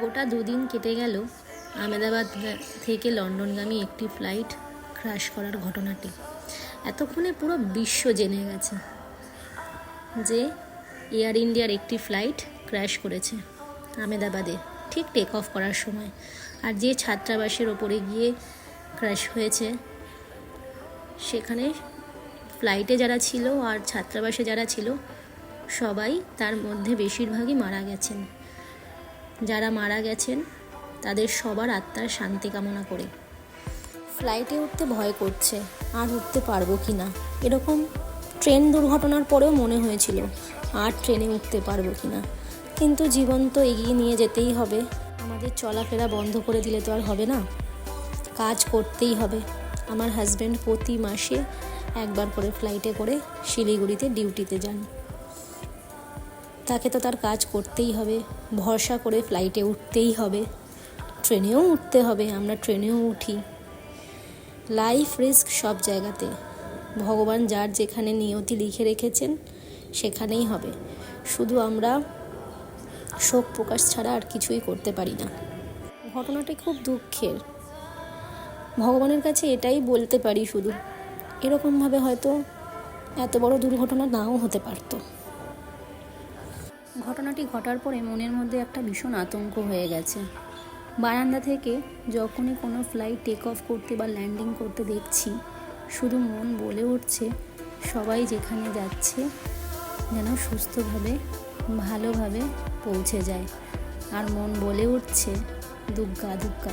গোটা দুদিন কেটে গেল আহমেদাবাদ থেকে লন্ডনগামী একটি ফ্লাইট ক্র্যাশ করার ঘটনাটি। এতক্ষণে পুরো বিশ্ব জেনে গেছে যে এয়ার ইন্ডিয়ার একটি ফ্লাইট ক্র্যাশ করেছে আহমেদাবাদে, ঠিক টেক অফ করার সময়। আর যে ছাত্রাবাসের ওপরে গিয়ে ক্র্যাশ হয়েছে, সেখানে ফ্লাইটে যারা ছিল আর ছাত্রাবাসে যারা ছিল, সবাই তার মধ্যে বেশিরভাগই মারা গেছেন। যারা মারা গেছেন, তাদের সবার আত্মার শান্তি কামনা করে। ফ্লাইটে উঠতে ভয় করছে, আর উঠতে পারব কি না? এরকম ট্রেন দুর্ঘটনার পরেও মনে হয়েছিল, আর ট্রেনে উঠতে পারব কি না? কিন্তু জীবন তো এগিয়ে নিয়ে যেতেই হবে। আমাদের চলাফেরা বন্ধ করে দিলে তো আর হবে না। কাজ করতেই হবে। আমার হাজব্যান্ড প্রতি মাসে একবার করে ফ্লাইটে করে শিলিগুড়িতে ডিউটিতে যান। তাকে তো তার কাজ করতেই হবে। ভরসা করে ফ্লাইটে উঠতেই হবে। ট্রেনেও উঠতে হবে, আমরা ট্রেনেও উঠি। লাইফ রিস্ক সব জায়গাতে। ভগবান যার যেখানে নিয়তি লিখে রেখেছেন, সেখানেই হবে। শুধু আমরা শোক প্রকাশ ছাড়া আর কিছুই করতে পারি না। ঘটনাটি খুব দুঃখের। ভগবানের কাছে এটাই বলতে পারি শুধু। এরকমভাবে হয়তো এত বড় দুর্ঘটনা নাও হতে পারতো। ঘটনাটি ঘটার পরে মনের মধ্যে একটা ভীষণ আতঙ্ক হয়ে গেছে। বারান্দা থেকে যখনই কোনো ফ্লাইট টেক অফ করতে বা ল্যান্ডিং করতে দেখছি, শুধু মন বলে উঠছে, সবাই যেখানে যাচ্ছে যেন সুস্থভাবে, ভালোভাবে পৌঁছে যায়। আর মন বলে উঠছে, দুগ্গা দুগ্গা।